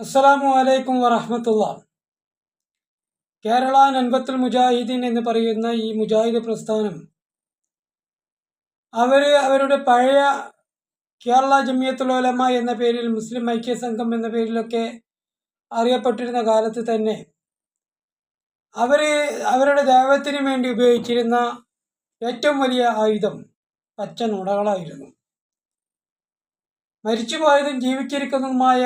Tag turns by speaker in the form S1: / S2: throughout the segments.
S1: അസ്സലാമു അലൈക്കും വറഹമത്തുള്ള. കേരള നൻപത്തുൽ മുജാഹിദീൻ എന്ന് പറയുന്ന ഈ മുജാഹിദ് പ്രസ്ഥാനം അവർ അവരുടെ പഴയ കേരള ജമിയത്തുലോലമ എന്ന പേരിൽ മുസ്ലിം ഐക്യ സംഘം എന്ന പേരിലൊക്കെ അറിയപ്പെട്ടിരുന്ന കാലത്ത് തന്നെ അവർ അവരുടെ ദൈവത്തിന് വേണ്ടി ഉപയോഗിച്ചിരുന്ന ഏറ്റവും വലിയ ആയുധം പച്ച നുണകളായിരുന്നു മരിച്ചുപോയതും ജീവിച്ചിരിക്കുന്നതുമായ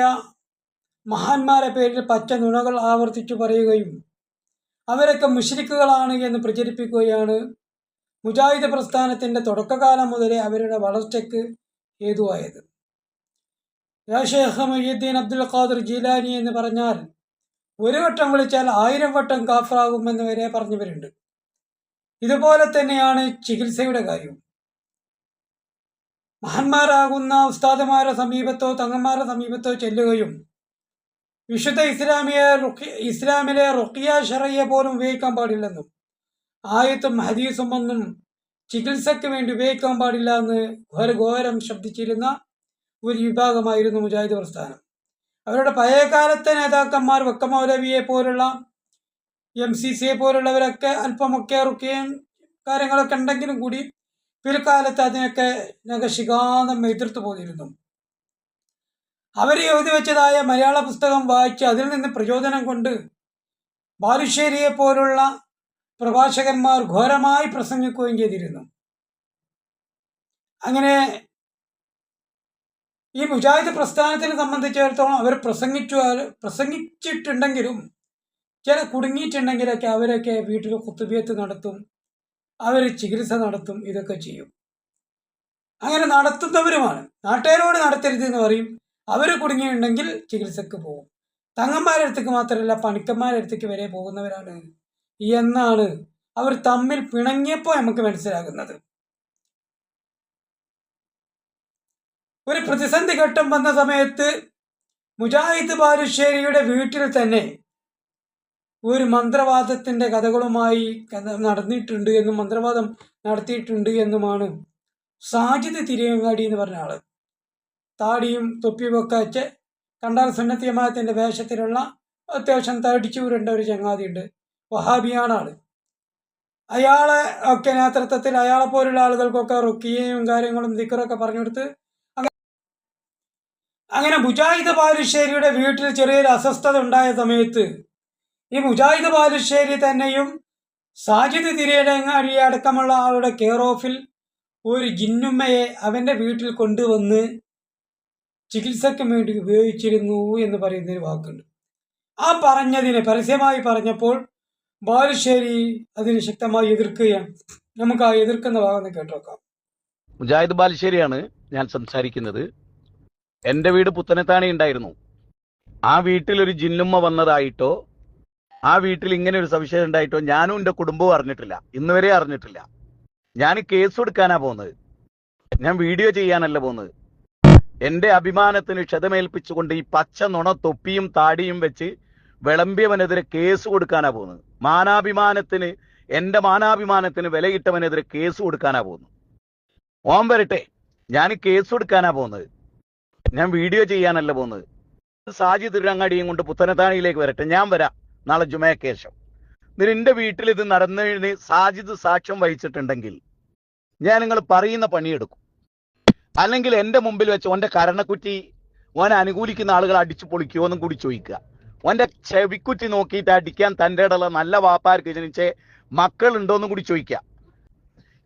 S1: മഹാന്മാരെ പേരിൽ പച്ച നുണകൾ ആവർത്തിച്ചു പറയുകയും അവരൊക്കെ മുഷ്രിക്കുകളാണ് എന്ന് പ്രചരിപ്പിക്കുകയാണ്. മുജാഹിദ് പ്രസ്ഥാനത്തിന്റെ തുടക്കകാലം മുതലേ അവരുടെ വളർച്ചയ്ക്ക് ഹേതുവായത്. യാ ഷേഖ് മൊയ്യുദ്ദീൻ അബ്ദുൽ ഖാദർ ജീലാനി എന്ന് പറഞ്ഞാൽ ഒരു വട്ടം വിളിച്ചാൽ ആയിരം വട്ടം കാഫറാകുമെന്ന് വരെ പറഞ്ഞവരുണ്ട്. ഇതുപോലെ തന്നെയാണ് ചികിത്സയുടെ കാര്യം മഹാന്മാരാകുന്ന ഉസ്താദുമാരുടെ സമീപത്തോ തങ്ങന്മാരുടെ സമീപത്തോ ചെല്ലുകയും വിശുദ്ധ ഇസ്ലാമിയ ഇസ്ലാമിലെ റുക്കിയ ഷറയെ പോലും ഉപയോഗിക്കാൻ പാടില്ലെന്നും ആയത്തും ഹദീസും ഒന്നും ചികിത്സയ്ക്ക് വേണ്ടി ഉപയോഗിക്കാൻ പാടില്ല എന്ന് ഘോരഘോരം ശബ്ദിച്ചിരുന്ന ഒരു വിഭാഗമായിരുന്നു മുജാഹിദ് പ്രസ്ഥാനം. അവരുടെ പഴയകാലത്തെ നേതാക്കന്മാർ വക്കമൗലവിയെ പോലുള്ള എം സി സിയെ പോലുള്ളവരൊക്കെ അല്പമൊക്കെ റുക്കിയും കാര്യങ്ങളൊക്കെ ഉണ്ടെങ്കിലും കൂടി പിൽക്കാലത്ത് അതിനൊക്കെ നഖശികാന്തം എതിർത്തു പോന്നിരുന്നു. അവർ എഴുതി വെച്ചതായ മലയാള പുസ്തകം വായിച്ച് അതിൽ നിന്ന് പ്രചോദനം കൊണ്ട് ബാലുശ്ശേരിയെ പോലുള്ള പ്രഭാഷകന്മാർ ഘോരമായി പ്രസംഗിക്കുകയും ചെയ്തിരുന്നു. അങ്ങനെ ഈ മുജാഹിദ് പ്രസ്ഥാനത്തിനെ സംബന്ധിച്ചിടത്തോളം അവർ പ്രസംഗിച്ചു പ്രസംഗിച്ചിട്ടുണ്ടെങ്കിലും ചില കുടുങ്ങിയിട്ടുണ്ടെങ്കിലൊക്കെ അവരൊക്കെ വീട്ടിൽ കുത്തുബിയത്ത് നടത്തും അവർ ചികിത്സ നടത്തും ഇതൊക്കെ ചെയ്യും. അങ്ങനെ നടത്തുന്നവരുമാണ്. നാട്ടുകാരോട് നടത്തരുത് എന്ന് പറയും. അവർ കുടുങ്ങിയുണ്ടെങ്കിൽ ചികിത്സക്ക് പോകും. തങ്ങന്മാരുടെ അടുത്തേക്ക് മാത്രമല്ല പണിക്കന്മാരുടെ അടുത്തേക്ക് വരെ പോകുന്നവരാണ്. എന്നാണ് അവർ തമ്മിൽ പിണങ്ങിയപ്പോൾ നമുക്ക് മനസ്സിലാകുന്നത്. ഒരു പ്രതിസന്ധി ഘട്ടം വന്ന സമയത്ത് മുജാഹിദ് ബാലുശ്ശേരിയുടെ വീട്ടിൽ തന്നെ ഒരു മന്ത്രവാദത്തിന്റെ കഥകളുമായി കഥ നടന്നിട്ടുണ്ട് എന്നും മന്ത്രവാദം നടത്തിയിട്ടുണ്ട് എന്നുമാണ് സാജിദ് തിരിയങ്ങാടി എന്ന് പറഞ്ഞ ആൾ. താടിയും തൊപ്പിയും ഒക്കെ വെച്ച് കണ്ടാൽ സുന്നത്തിയമാത്തിന്റെ വേഷത്തിലുള്ള അത്യാവശ്യം തടിച്ചു ഒരു ചങ്ങാതിയുണ്ട് വഹാബിയാണ് ആൾ. അയാളെ ഒക്കെ നേതൃത്വത്തിൽ അയാളെ പോലുള്ള ആളുകൾക്കൊക്കെ റുക്കിയയും കാര്യങ്ങളും ദിക്കറൊക്കെ പറഞ്ഞു കൊടുത്ത് അങ്ങനെ മുജാഹിദ് ബാലുശ്ശേരിയുടെ വീട്ടിൽ ചെറിയൊരു അസ്വസ്ഥത ഉണ്ടായ സമയത്ത് ഈ മുജാഹിദ് ബാലുശ്ശേരി തന്നെയും സാജിദ് തിരിയടങ്ങാടി അടക്കമുള്ള ആളുടെ കെയർ ഓഫിൽ ഒരു ജിന്നുമ്മയെ അവന്റെ വീട്ടിൽ കൊണ്ടുവന്ന് ചികിത്സയ്ക്ക് വേണ്ടി ഉപയോഗിച്ചിരുന്നു എന്ന് പറയുന്ന ഒരു വാക്കുണ്ട്. ആ പറഞ്ഞതിനെ പരസ്യമായി പറഞ്ഞപ്പോൾ ബാലുശ്ശേരി അതിന് ശക്തമായി എതിർക്കുകയാണ്. നമുക്ക് ആ എതിർക്കുന്ന ഭാഗം കേട്ടോക്കാം
S2: മുജാഹിദ് ബാലുശ്ശേരിയാണ് ഞാൻ സംസാരിക്കുന്നത്. എന്റെ വീട് പുത്തനത്താണി ഉണ്ടായിരുന്നു. ആ വീട്ടിൽ ഒരു ജിന്നുമ്മ വന്നതായിട്ടോ ആ വീട്ടിൽ ഇങ്ങനെ ഒരു സവിശേഷം ഉണ്ടായിട്ടോ ഞാനും എന്റെ കുടുംബവും അറിഞ്ഞിട്ടില്ല. ഇന്ന് വരെ അറിഞ്ഞിട്ടില്ല. ഞാൻ കേസ് കൊടുക്കാനാ പോകുന്നത് ഞാൻ വീഡിയോ ചെയ്യാനല്ല പോകുന്നത് എന്റെ അഭിമാനത്തിന് ക്ഷതമേൽപ്പിച്ചുകൊണ്ട് ഈ പച്ച നുണ തൊപ്പിയും താടിയും വെച്ച് വിളമ്പിയവനെതിരെ കേസ് കൊടുക്കാനാ പോകുന്നത് മാനാഭിമാനത്തിന് എന്റെ മാനാഭിമാനത്തിന് വിലയിട്ടവനെതിരെ കേസ് കൊടുക്കാനാ പോകുന്നു ഓം വരട്ടെ ഞാൻ കേസ് കൊടുക്കാനാ പോകുന്നത് ഞാൻ വീഡിയോ ചെയ്യാനല്ല പോകുന്നത് സാജി തിരുരങ്ങാടിയും കൊണ്ട് പുത്തനത്താണിയിലേക്ക് വരട്ടെ ഞാൻ വരാം. നാളെ ജുമയ്ക്ക് ശേഷം എന്റെ വീട്ടിൽ ഇത് നടന്നതിന് സാജിദ് സാക്ഷ്യം വഹിച്ചിട്ടുണ്ടെങ്കിൽ ഞാൻ നിങ്ങൾ പറയുന്ന പണിയെടുക്കും. അല്ലെങ്കിൽ എന്റെ മുമ്പിൽ വെച്ച് ഓന്റെ കരണക്കുറ്റി ഓനെ അനുകൂലിക്കുന്ന ആളുകൾ അടിച്ചു പൊളിക്കുമോ എന്നും കൂടി ചോദിക്കുക. ഓന്റെ ചെവിക്കുറ്റി നോക്കിയിട്ട് അടിക്കാൻ തന്റെ ഇടയുള്ള നല്ല വാപ്പാർക്ക് ജനിച്ച മക്കളുണ്ടോന്നും കൂടി ചോദിക്കുക.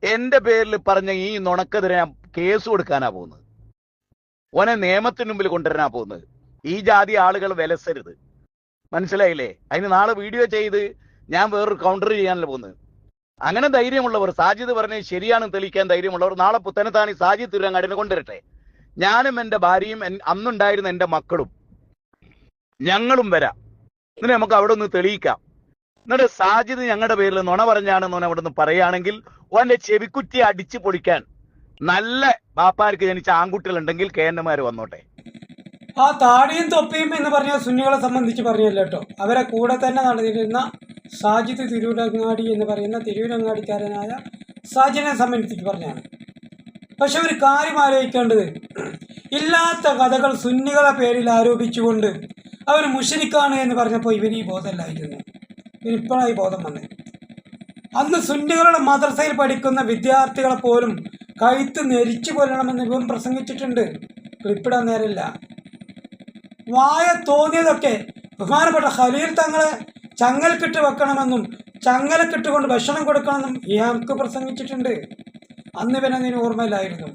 S2: എന്റെ പേരിൽ പറഞ്ഞ ഈ നുണക്കെതിരെ ഞാൻ കേസ് കൊടുക്കാനാ പോകുന്നത്. ഓനെ നിയമത്തിന് മുമ്പിൽ കൊണ്ടുവരാനാ പോകുന്നത്. ഈ ജാതി ആളുകൾ വിലസരുത്. മനസ്സിലായില്ലേ? അതിന് നാളെ വീഡിയോ ചെയ്ത് ഞാൻ വേറൊരു കൗണ്ടർ ചെയ്യാനല്ല പോകുന്നത്. അങ്ങനെ ധൈര്യമുള്ളവർ സാജിദ് പറഞ്ഞ് ശരിയാണെന്ന് തെളിയിക്കാൻ ധൈര്യമുള്ളവർ നാളെ പുത്തനത്താണി സാജിദ് തിരുവങ്ങാടിനെ കൊണ്ടുവരട്ടെ. ഞാനും എന്റെ ഭാര്യയും അന്നുണ്ടായിരുന്ന എന്റെ മക്കളും ഞങ്ങളും വരാം. എന്നിട്ട് നമുക്ക് അവിടെ ഒന്ന് തെളിയിക്കാം. എന്നിട്ട് സാജിദ് ഞങ്ങളുടെ പേരിൽ നുണ പറഞ്ഞാണെന്ന് അവിടെ നിന്ന് പറയുകയാണെങ്കിൽ ഓന്റെ ചെവിക്കുറ്റി അടിച്ചു പൊളിക്കാൻ നല്ല ബാപ്പാർക്ക് ജനിച്ച ആൺകുട്ടികളുണ്ടെങ്കിൽ കെ എൻ എമാർ വന്നോട്ടെ.
S1: ആ താടിയും തൊപ്പിയും എന്ന് പറഞ്ഞ സുന്നികളെ സംബന്ധിച്ച് പറഞ്ഞല്ലോ കേട്ടോ. അവരെ കൂടെ തന്നെ നടന്നിരുന്ന സാജിദ് തിരൂരങ്ങാടി എന്ന് പറയുന്ന തിരൂരങ്ങാടിക്കാരനായ സാജിനെ സംബന്ധിച്ച് പറഞ്ഞാണ്. പക്ഷെ ഒരു കാര്യം ആലോചിക്കേണ്ടത് ഇല്ലാത്ത കഥകൾ സുന്നികളെ പേരിൽ ആരോപിച്ചുകൊണ്ട് അവർ മുഷരിക്കാണ് എന്ന് പറഞ്ഞപ്പോൾ ഇവന് ഈ ബോധമല്ലായിരുന്നു. ഇവനിപ്പോഴായി ബോധം വന്നത്. അന്ന് സുന്നികളുടെ മദ്രസയിൽ പഠിക്കുന്ന വിദ്യാർത്ഥികളെ പോലും കഴുത്ത് നെരിച്ചു കൊല്ലണമെന്ന് ഇവൻ പ്രസംഗിച്ചിട്ടുണ്ട്. ക്ലിപ്പിടാൻ നേരമില്ല. വായ തോന്നിയതൊക്കെ ബഹുമാനപ്പെട്ട ഖലീൽ തങ്ങളെ ചങ്ങലക്കിട്ട് വെക്കണമെന്നും ചങ്ങലക്കിട്ടുകൊണ്ട് ഭക്ഷണം കൊടുക്കണമെന്നും ഇയാൾക്ക് പ്രസംഗിച്ചിട്ടുണ്ട്. അന്ന് പിന്നെ അതിന് ഓർമ്മയില്ലായിരുന്നു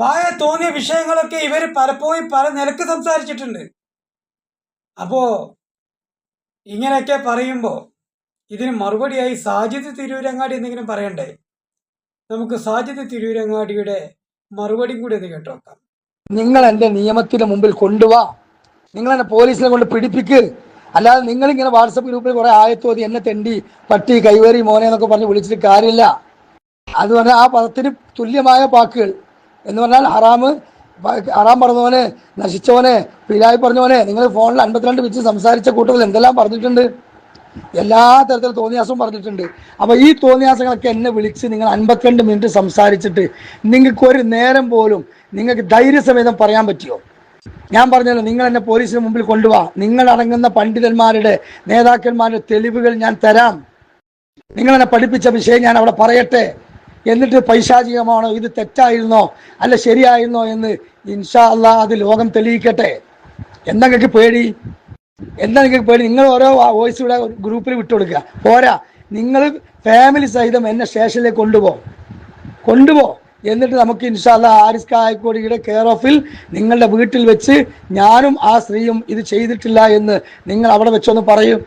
S1: വായ തോന്നിയ വിഷയങ്ങളൊക്കെ ഇവർ പലപ്പോഴും പല നിലയ്ക്ക് സംസാരിച്ചിട്ടുണ്ട്. അപ്പോൾ ഇങ്ങനെയൊക്കെ പറയുമ്പോൾ ഇതിന് മറുപടിയായി സാജിദ് തിരൂരങ്ങാടി എന്തെങ്കിലും പറയണ്ടേ? നമുക്ക് സാജിദ് തിരൂരങ്ങാടിയുടെ മറുപടിയും കൂടി ഒന്ന് കേട്ടു നോക്കാം
S3: നിങ്ങൾ എന്റെ നിയമത്തിന് മുമ്പിൽ കൊണ്ടുവാ. നിങ്ങൾ എന്നെ പോലീസിനെ കൊണ്ട് പിടിപ്പിക്ക്. അല്ലാതെ നിങ്ങളിങ്ങനെ വാട്സപ്പ് ഗ്രൂപ്പിൽ കുറെ ആയത്തോതി എന്നെ തെണ്ടി പട്ടി കൈവേറി മോനെ എന്നൊക്കെ പറഞ്ഞ് വിളിച്ചിട്ട് കാര്യമില്ല. അത് പറഞ്ഞാൽ ആ പദത്തിന് തുല്യമായ വാക്കുകൾ. എന്ന് പറഞ്ഞാൽ ഹറാമ് ഹറാം പറഞ്ഞവനെ നശിച്ചവനെ പിലായി പറഞ്ഞവനെ നിങ്ങൾ ഫോണിൽ അൻപത്തിരണ്ട് വെച്ച് സംസാരിച്ച കൂട്ടത്തിൽ എന്തെല്ലാം പറഞ്ഞിട്ടുണ്ട്? എല്ലാ തരത്തിലും തോന്നിയാസവും പറഞ്ഞിട്ടുണ്ട്. അപ്പോൾ ഈ തോന്നിയാസങ്ങളൊക്കെ എന്നെ വിളിച്ച് നിങ്ങൾ അൻപത്തിരണ്ട് മിനിറ്റ് സംസാരിച്ചിട്ട് നിങ്ങൾക്ക് ഒരു നേരം പോലും നിങ്ങൾക്ക് ധൈര്യസമേതം പറയാൻ പറ്റിയോ? ഞാൻ പറഞ്ഞല്ലോ നിങ്ങൾ എന്നെ പോലീസിന് മുമ്പിൽ കൊണ്ടുപോവാ നിങ്ങൾ അടങ്ങുന്ന പണ്ഡിതന്മാരുടെ നേതാക്കന്മാരുടെ തെളിവുകൾ ഞാൻ തരാം. നിങ്ങൾ എന്നെ പഠിപ്പിച്ച വിഷയം ഞാൻ അവിടെ പറയട്ടെ. എന്നിട്ട് പൈശാചികമാണോ ഇത് തെറ്റായിരുന്നോ അല്ല ശരിയായിരുന്നോ എന്ന് ഇൻഷാ അല്ലാ അത് ലോകം തെളിയിക്കട്ടെ. എന്തെങ്കിലും പേടി? എന്താ നിങ്ങൾക്ക് പേടി? നിങ്ങൾ ഓരോ വോയിസ് ഇവിടെ ഗ്രൂപ്പിൽ വിട്ടുകൊടുക്കുക പോരാ. നിങ്ങൾ ഫാമിലി സഹിതം എന്നെ സ്റ്റേഷനിലേക്ക് കൊണ്ടുപോ. കൊണ്ടുപോ. എന്നിട്ട് നമുക്ക് ഇൻഷാല്ല ആരിസ് കായക്കോടിയുടെ കെയർ ഓഫിൽ നിങ്ങളുടെ വീട്ടിൽ വെച്ച് ഞാനും ആ സ്ത്രീയും ഇത് ചെയ്തിട്ടില്ല എന്ന് നിങ്ങൾ അവിടെ വെച്ചൊന്ന് പറയും.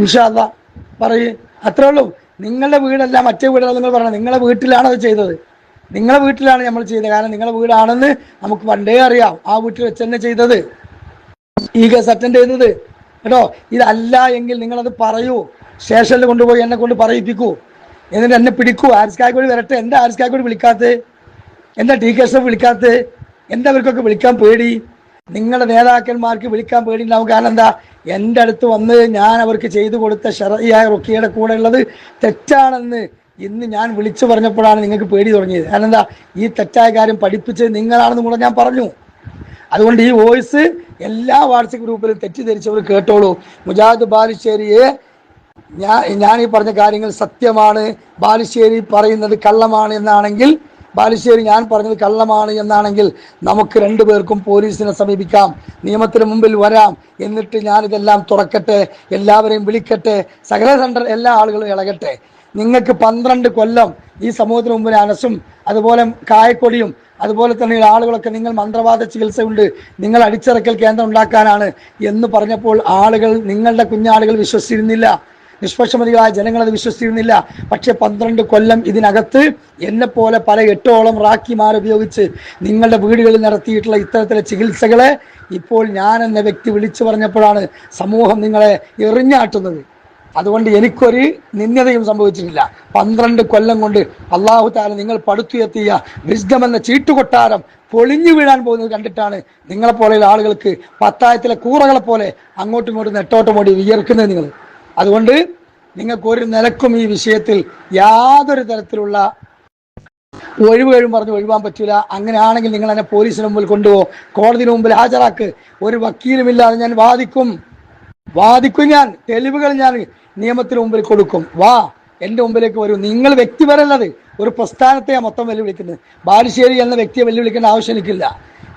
S3: ഇൻഷാല്ല പറയൂ. അത്രേ ഉള്ളൂ. നിങ്ങളുടെ വീടല്ല മറ്റേ വീടല്ല നിങ്ങൾ പറയണം നിങ്ങളുടെ വീട്ടിലാണ് അത് ചെയ്തത്. നിങ്ങളുടെ വീട്ടിലാണ് നമ്മൾ ചെയ്തത്. കാരണം നിങ്ങളുടെ വീടാണെന്ന് നമുക്ക് പണ്ടേ അറിയാം. ആ വീട്ടിൽ വെച്ച് തന്നെ ചെയ്തത്. ഈ കേസ് അറ്റൻഡ് ചെയ്തത് കേട്ടോ? ഇതല്ല എങ്കിൽ നിങ്ങളത് പറയൂ. സ്റ്റേഷനിൽ കൊണ്ടുപോയി എന്നെ കൊണ്ട് പറയിപ്പിക്കൂ. എന്നിട്ട് എന്നെ പിടിക്കൂ. ആരിസ് കൂടി വരട്ടെ. എന്താ ആരിസ് കൂടി വിളിക്കാത്തത്? എന്താ ടി കെ എസ് വിളിക്കാത്തത്? എന്താ അവർക്കൊക്കെ വിളിക്കാൻ പേടി? നിങ്ങളുടെ നേതാക്കന്മാർക്ക് വിളിക്കാൻ പേടിയുണ്ടാവും. കാരണം എന്താ? എന്റെ അടുത്ത് വന്ന് ഞാൻ അവർക്ക് ചെയ്തു കൊടുത്ത ഷറയായ റൊക്കിയുടെ കൂടെ ഉള്ളത് തെറ്റാണെന്ന് ഇന്ന് ഞാൻ വിളിച്ചു പറഞ്ഞപ്പോഴാണ് നിങ്ങൾക്ക് പേടി തുടങ്ങിയത്. കാരണം എന്താ? ഈ തെറ്റായ കാര്യം പഠിപ്പിച്ചത് നിങ്ങളാണെന്ന് കൂടെ ഞാൻ പറഞ്ഞു. അതുകൊണ്ട് ഈ വോയിസ് എല്ലാ വാട്സപ്പ് ഗ്രൂപ്പിലും തെറ്റിദ്ധരിച്ചവർ കേട്ടോളൂ. മുജാദ് ബാലുശ്ശേരിയെ ഞാൻ ഞാൻ ഈ പറഞ്ഞ കാര്യങ്ങൾ സത്യമാണ്. ബാലുശ്ശേരി പറയുന്നത് കള്ളമാണ് എന്നാണെങ്കിൽ ബാലുശ്ശേരി ഞാൻ പറഞ്ഞത് കള്ളമാണ് എന്നാണെങ്കിൽ നമുക്ക് രണ്ടുപേർക്കും പോലീസിനെ സമീപിക്കാം. നിയമത്തിന് മുമ്പിൽ വരാം. എന്നിട്ട് ഞാനിതെല്ലാം തുറക്കട്ടെ എല്ലാവരെയും വിളിക്കട്ടെ സകല സെന്റർ എല്ലാ ആളുകളും ഇളകട്ടെ. നിങ്ങൾക്ക് പന്ത്രണ്ട് കൊല്ലം ഈ സമൂഹത്തിന് മുമ്പിൽ അനസും അതുപോലെ കായക്കൊടിയും അതുപോലെ തന്നെ ആളുകളൊക്കെ നിങ്ങൾ മന്ത്രവാദ ചികിത്സ ഉണ്ട് നിങ്ങൾ അടിച്ചിറക്കൽ കേന്ദ്രം ഉണ്ടാക്കാനാണ് എന്ന് പറഞ്ഞപ്പോൾ ആളുകൾ നിങ്ങളുടെ കുഞ്ഞാളുകൾ വിശ്വസിച്ചിരുന്നില്ല. നിഷ്പക്ഷമതികളായ ജനങ്ങൾ അത് വിശ്വസിച്ചിരുന്നില്ല. പക്ഷെ പന്ത്രണ്ട് കൊല്ലം ഇതിനകത്ത് എന്നെ പോലെ എട്ടോളം റാക്കിമാർ ഉപയോഗിച്ച് നിങ്ങളുടെ വീടുകളിൽ നടത്തിയിട്ടുള്ള ഇത്തരത്തിലെ ചികിത്സകളെ ഇപ്പോൾ ഞാൻ എന്ന വ്യക്തി വിളിച്ചു പറഞ്ഞപ്പോഴാണ് സമൂഹം നിങ്ങളെ എറിഞ്ഞാട്ടുന്നത്. അതുകൊണ്ട് എനിക്കൊരു നിന്ദതയും സംഭവിച്ചിട്ടില്ല. പന്ത്രണ്ട് കൊല്ലം കൊണ്ട് അള്ളാഹു താല നിങ്ങൾ പടുത്തുയർത്തിയ വിസ്ഡം എന്ന ചീട്ടുകൊട്ടാരം പൊളിഞ്ഞു വീഴാൻ പോകുന്നത് കണ്ടിട്ടാണ് നിങ്ങളെപ്പോലെയുള്ള ആളുകൾക്ക് പത്തായത്തിലെ കൂറകളെ പോലെ അങ്ങോട്ടും ഇങ്ങോട്ടും നെട്ടോട്ടം ഓടി വിയർക്കുന്നത് നിങ്ങൾ. അതുകൊണ്ട് നിങ്ങൾക്ക് ഒരു നിലക്കും ഈ വിഷയത്തിൽ യാതൊരു തരത്തിലുള്ള ഒഴിവുകഴും പറഞ്ഞ് ഒഴിവാൻ പറ്റില്ല അങ്ങനെയാണെങ്കിൽ നിങ്ങൾ എന്നെ പോലീസിന് മുമ്പിൽ കൊണ്ടുപോകും കോടതിന് മുമ്പിൽ ഹാജരാക്ക്. ഒരു വക്കീലുമില്ലാതെ ഞാൻ വാദിക്കും. വാദിക്കും ഞാൻ. തെളിവുകൾ ഞാൻ നിയമത്തിന് മുമ്പിൽ കൊടുക്കും. വാ എന്റെ മുമ്പിലേക്ക് വരും. നിങ്ങൾ വ്യക്തിപരല്ലത് ഒരു പ്രസ്ഥാനത്തെയാണ് മൊത്തം വെല്ലുവിളിക്കുന്നത്. ബാലുശ്ശേരി എന്ന വ്യക്തിയെ വെല്ലുവിളിക്കേണ്ട ആവശ്യം എനിക്കില്ല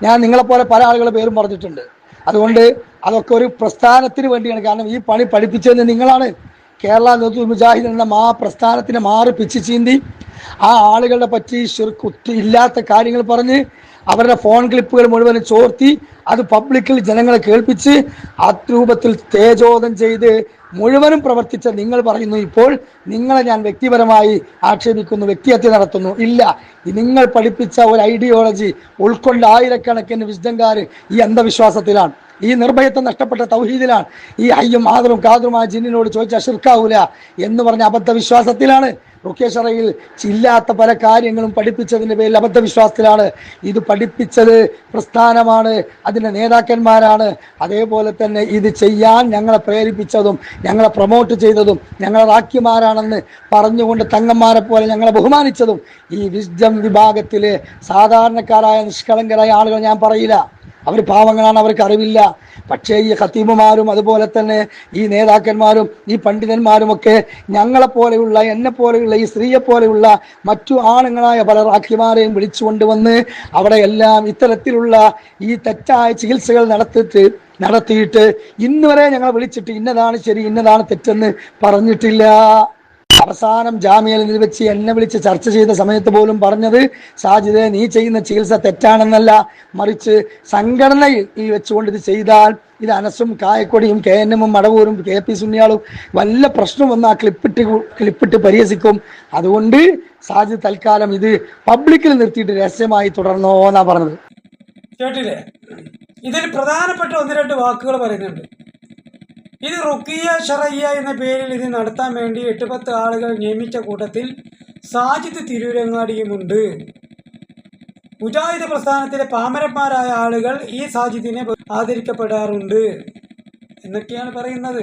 S3: ഞാൻ നിങ്ങളെപ്പോലെ പല ആളുകളുടെ പേരും പറഞ്ഞിട്ടുണ്ട്. അതുകൊണ്ട് അതൊക്കെ ഒരു പ്രസ്ഥാനത്തിന് വേണ്ടിയാണ്. കാരണം ഈ പണി പഠിപ്പിച്ചത് നിങ്ങളാണ്. കേരള നേതൃത്വ മുജാഹിദ് എന്ന മാ പ്രസ്ഥാനത്തിനെ മാറി പിച്ച് ചീന്തി ആ ആളുകളെ പറ്റി ശിർക്ക് ഇല്ലാത്ത കാര്യങ്ങൾ പറഞ്ഞ് അവരുടെ ഫോൺ ക്ലിപ്പുകൾ മുഴുവൻ ചോർത്തി അത് പബ്ലിക്കിൽ ജനങ്ങളെ കേൾപ്പിച്ച് അത് രൂപത്തിൽ തേജോധം ചെയ്ത് മുഴുവനും പ്രവർത്തിച്ച നിങ്ങൾ പറയുന്നു ഇപ്പോൾ നിങ്ങളെ ഞാൻ വ്യക്തിപരമായി ആക്ഷേപിക്കുന്നു വ്യക്തിഹത്യ നടത്തുന്നു. ഇല്ല. നിങ്ങൾ പഠിപ്പിച്ച ഒരു ഐഡിയോളജി ഉൾക്കൊണ്ട് ആയിരക്കണക്കിന് വിശുദ്ധങ്കാർ ഈ അന്ധവിശ്വാസത്തിലാണ്. ഈ നിർഭയത്വം നഷ്ടപ്പെട്ട തൗഹീദിലാണ് ഈ അയ്യും ആദറും ആ ജിന്നിനോട് ചോദിച്ചാൽ ഷിർക്കാവൂല എന്ന് പറഞ്ഞ അബദ്ധവിശ്വാസത്തിലാണ് റുക്കേഷറയിൽ ഇല്ലാത്ത പല കാര്യങ്ങളും പഠിപ്പിച്ചതിന്റെ പേരിൽ അബദ്ധവിശ്വാസത്തിലാണ്. ഇത് പഠിപ്പിച്ചത് പ്രസ്ഥാനമാണ് അതിന്റെ നേതാക്കന്മാരാണ്. അതേപോലെ തന്നെ ഇത് ചെയ്യാൻ ഞങ്ങളെ പ്രേരിപ്പിച്ചതും ഞങ്ങളെ പ്രൊമോട്ട് ചെയ്തതും ഞങ്ങളെ റാക്കിമാരാണെന്ന് പറഞ്ഞുകൊണ്ട് തങ്ങന്മാരെ പോലെ ഞങ്ങളെ ബഹുമാനിച്ചതും ഈ വിസ്ഡം വിഭാഗത്തിലെ സാധാരണക്കാരായ നിഷ്കളങ്കരായ ആളുകൾ ഞാൻ പറയില്ല. അവർ പാവങ്ങളാണ് അവർക്ക് അറിവില്ല. പക്ഷേ ഈ ഖത്തീബുമാരും അതുപോലെ തന്നെ ഈ നേതാക്കന്മാരും ഈ പണ്ഡിതന്മാരുമൊക്കെ ഞങ്ങളെ പോലെയുള്ള എന്നെ പോലെയുള്ള ഈ സ്ത്രീയെ പോലെയുള്ള മറ്റു ആണുങ്ങളായ പല റാഖിമാരെയും വിളിച്ചുകൊണ്ടുവന്ന് അവിടെ എല്ലാം ഇത്തരത്തിലുള്ള ഈ തെറ്റായ ചികിത്സകൾ നടത്തിയിട്ട് നടത്തിയിട്ട് ഇന്നുവരെ ഞങ്ങളെ വിളിച്ചിട്ട് ഇന്നതാണ് ശരി ഇന്നതാണ് തെറ്റെന്ന് പറഞ്ഞിട്ടില്ല. അവസാനം ജാമ്യയിൽ വെച്ച് എന്നെ വിളിച്ച് ചർച്ച ചെയ്ത സമയത്ത് പോലും പറഞ്ഞത് സാജിദെ നീ ചെയ്യുന്ന ചികിത്സ തെറ്റാണെന്നല്ല. മറിച്ച് സംഘടനയിൽ ഈ വെച്ചുകൊണ്ട് ഇത് ചെയ്താൽ ഇത് അനസും കായക്കൊടിയും കെ എൻ എമ്മും മടവൂരും കെ പി സുന്നിയാളും വല്ല പ്രശ്നം വന്ന് ആ ക്ലിപ്പിട്ട് ക്ലിപ്പിട്ട് പരിഹസിക്കും. അതുകൊണ്ട് സാജിദ് തൽക്കാലം ഇത് പബ്ലിക്കിൽ നിർത്തിയിട്ട് രഹസ്യമായി തുടർന്നോ എന്നാ പറഞ്ഞത്.
S1: കേട്ടില്ലേ? ഇതിൽ പ്രധാനപ്പെട്ട ഒന്ന് രണ്ട് വാക്കുകൾ പറയുന്നുണ്ട്. ഇത് റുക്കിയ ഷറയ്യ എന്ന പേരിൽ ഇത് നടത്താൻ വേണ്ടി എട്ട് പത്ത് ആളുകൾ നിയമിച്ച കൂട്ടത്തിൽ സാജിദ് തിരൂരങ്ങാടിയുമുണ്ട്. മുജാഹിദ് പ്രസ്ഥാനത്തിലെ പാമരന്മാരായ ആളുകൾ ഈ സാജിദിനെ ആദരിക്കപ്പെടാറുണ്ട് എന്നൊക്കെയാണ് പറയുന്നത്.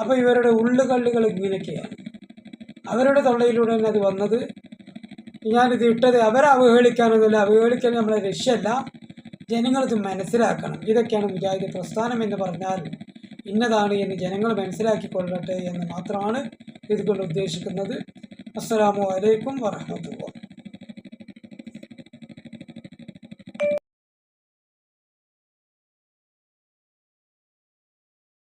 S1: അപ്പോൾ ഇവരുടെ ഉള്ളുകള്ളുകൾ ഇങ്ങനെയൊക്കെയാണ്. അവരുടെ തൊള്ളയിലൂടെ തന്നെ അത് വന്നത്. ഞാനിത് ഇട്ടത് അവരെ അവഹേളിക്കാനൊന്നുമില്ല അവഹേളിക്കാൻ നമ്മളെ ലക്ഷ്യമല്ല. ജനങ്ങളത് മനസ്സിലാക്കണം. ഇതൊക്കെയാണ് മുജാഹിദ് പ്രസ്ഥാനം എന്ന് പറഞ്ഞാൽ. ഇന്നതാണ് എന്ന് ജനങ്ങൾ മനസ്സിലാക്കിക്കൊള്ളട്ടെ എന്ന് മാത്രമാണ് ഇതുകൊണ്ട് ഉദ്ദേശിക്കുന്നത്. അസ്സലാമു വലൈക്കും വറഹമത്തുള്ള